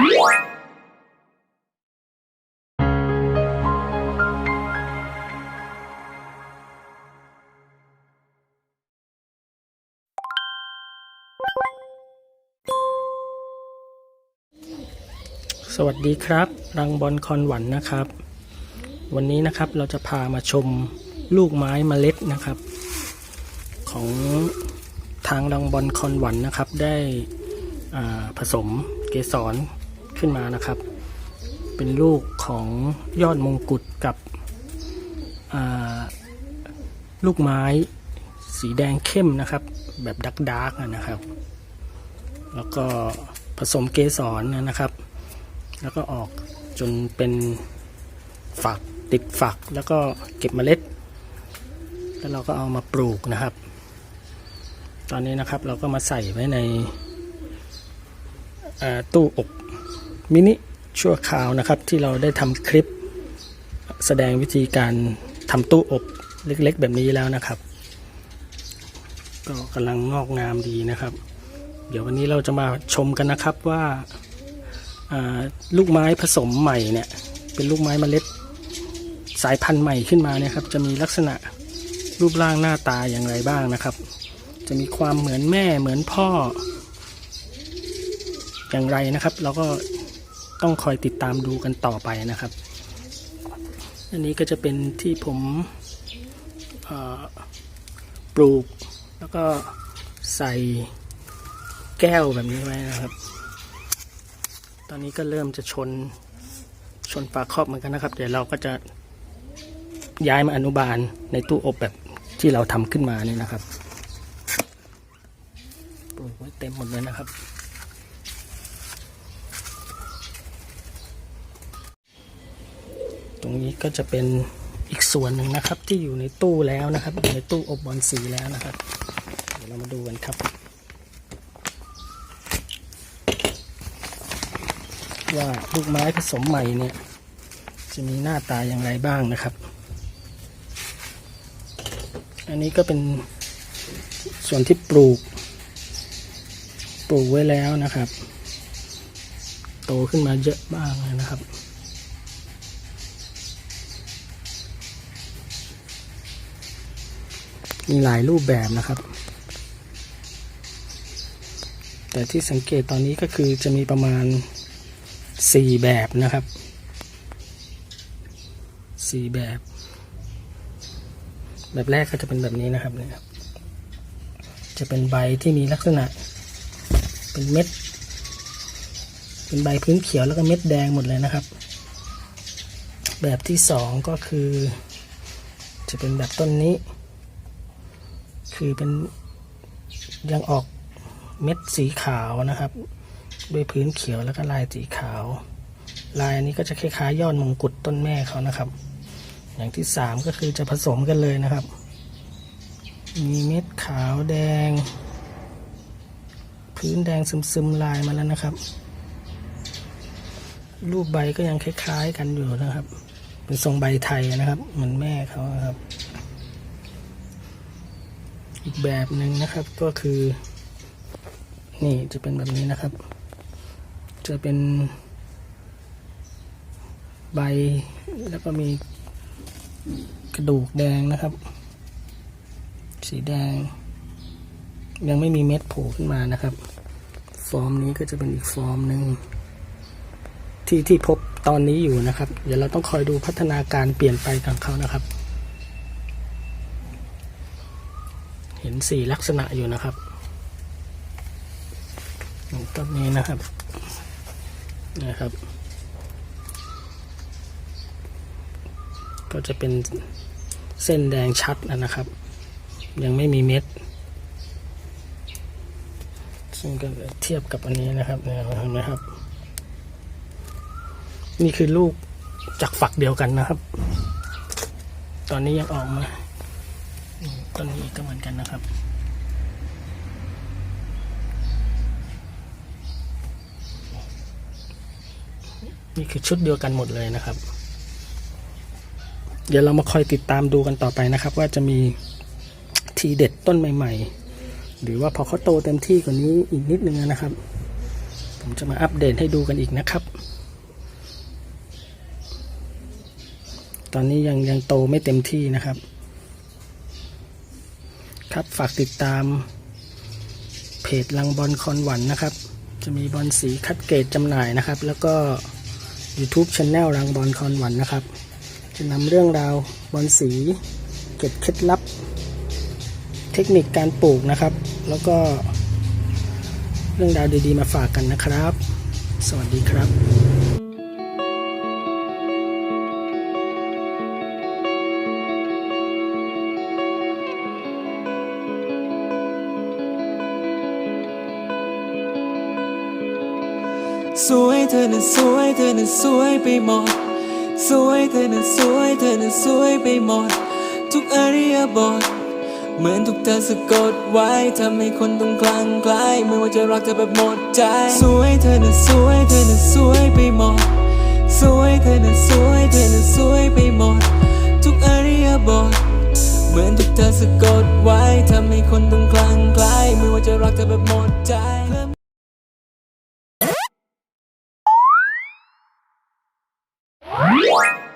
สวัสดีครับ รังบอลคอนหวันนะครับ วันนี้นะครับเราจะพามาชมลูกไม้มเมล็ดนะครับ ของทางรังบอลคอนหวันนะครับ ได้ผสมเกสร ขึ้นมานะครับ เป็นลูกของยอดมงกุฎกับลูกไม้สีแดงเข้มนะครับ แบบดักดาร์กนะครับ แล้วก็ผสมเกสรนะครับ แล้วก็ออกจนเป็นฝักติดฝักแล้วก็เก็บเมล็ด แล้วเราก็เอามาปลูกนะครับ ตอนนี้นะครับเราก็มาใส่ไว้ในตู้อบ มินิชั่วคราวนะครับ ที่เราได้ทำคลิป แสดงวิธีการทำตู้อบเล็กๆ แบบนี้แล้วนะครับ ก็กำลังงอกงามดีนะครับ เดี๋ยววันนี้เราจะมาชมกันนะครับว่าลูกไม้ผสมใหม่เนี่ย เป็นลูกไม้มเมล็ดสายพันธุ์ใหม่ขึ้นมาเนี่ยครับ จะมีลักษณะรูปร่างหน้าตาอย่างไรบ้างนะครับ จะมีความเหมือนแม่เหมือนพ่อ อย่างไรนะครับ เราก็ ต้องคอยติดตามดูกันต่อไปนะครับ อันนี้ก็จะเป็นที่ผมปลูกแล้วก็ใส่แก้วแบบนี้ไว้นะครับ ตอนนี้ก็เริ่มจะชนชนฝาครอบเหมือนกันนะครับ เดี๋ยวเราก็จะย้ายมาอนุบาลในตู้อบแบบที่เราทำขึ้นมานี่นะครับ ปลูกไว้เต็มหมดเลยนะครับ ตรงนี้ก็จะเป็นอีกส่วนหนึ่งนะครับ ที่อยู่ในตู้แล้วนะครับอยู่ในตู้อบบอลสีแล้วนะครับ เดี๋ยวเรามาดูกันครับ ว่าลูกไม้ผสมใหม่เนี่ย จะมีหน้าตาอย่างไรบ้างนะครับ อันนี้ก็เป็นส่วนที่ปลูก ปลูกไว้แล้วนะครับ โตขึ้นมาเยอะบ้างเลยนะครับ มีหลายรูปแบบนะครับ แต่ที่สังเกตตอนนี้ก็คือจะมีประมาณ 4 แบบนะครับ 4 แบบ แบบแรกก็จะเป็นแบบนี้นะครับเนี่ยจะเป็นใบที่มีลักษณะ เป็นเม็ด เป็นใบพื้นเขียวแล้วก็เม็ดแดงหมดเลยนะครับ แบบที่สองก็คือ จะเป็นแบบต้นนี้ คือเป็นยังออกเม็ดสีขาวนะครับ ด้วยพื้นเขียวแล้วก็ลายสีขาว ลายนี้ก็จะคล้ายๆยอดมงกุฎต้นแม่เขานะครับ อย่างที่สามก็คือจะผสมกันเลยนะครับ มีเม็ดขาวแดง พื้นแดงซึมๆลายมาแล้วนะครับ รูปใบก็ยังคล้ายๆกันอยู่นะครับ เป็นทรงใบไทยนะครับ เหมือนแม่เขาครับ อีกแบบหนึ่งนะครับก็คือ นี่จะเป็นแบบนี้นะครับ จะเป็น ใบแล้วก็มีกระดูกแดงนะครับ สีแดง ยังไม่มีเม็ดโผล่ขึ้นมานะครับ ฟอร์มนี้ก็จะเป็นอีกฟอร์มหนึ่งที่ที่พบตอนนี้อยู่นะครับ เดี๋ยวเราต้องคอยดูพัฒนาการเปลี่ยนไปของเขานะครับ็นสี่ลักษณะอยู่นะครับต้นนี้นะครับนะครับ ก็จะเป็นเส้นแดงชัดนะครับ ยังไม่มีเม็ด ซึ่งก็เทียบกับอันนี้นะครับเนี่ยเห็นไหมครับ นี่คือลูกจากฝักเดียวกันนะครับ ตอนนี้ยังออกมา ต้นนี้ก็เหมือนกันนะครับนี่คือชุดเดียวกันหมดเลยนะครับ เดี๋ยวเรามาคอยติดตามดูกันต่อไปนะครับ ว่าจะมีทีเด็ดต้นใหม่ ๆ หรือว่าพอเขาโตเต็มที่กว่านี้อีกนิดนึงนะครับ ผมจะมาอัปเดตให้ดูกันอีกนะครับ ตอนนี้ยังยังโตไม่เต็มที่นะครับ ครับ ฝากติดตาม เพจลังบอลคอนหวันนะครับ จะมีบอลสีคัดเกรดจำหน่ายนะครับ แล้วก็ YouTube Channel รังบอลคอนหวันนะครับ จะนำเรื่องราวบอลสีเก็บเคล็ดลับ เทคนิคการปลูกนะครับ แล้วก็เรื่องราวดีๆมาฝากกันนะครับ สวัสดีครับ สวยเธอน่ะสวยเธอน่ะสวยไปหมด สวยเธอน่ะสวยเธอน่ะสวยไปหมด ทุกอริยบท เหมือนทุกเธอสะกดไว้ทำให้คนต้องคลั่งไคล้ไม่ว่าจะรักเธอแบบหมดใจ สวยเธอน่ะสวยเธอน่ะสวยไปหมด สวยเธอน่ะสวยเธอน่ะสวยไปหมด ทุกอริยบทเหมือนทุกเธอสะกดไว้ทำให้คนต้องคลั่งไคล้ไม่ว่าจะรักเธอแบบหมดใจ Bye.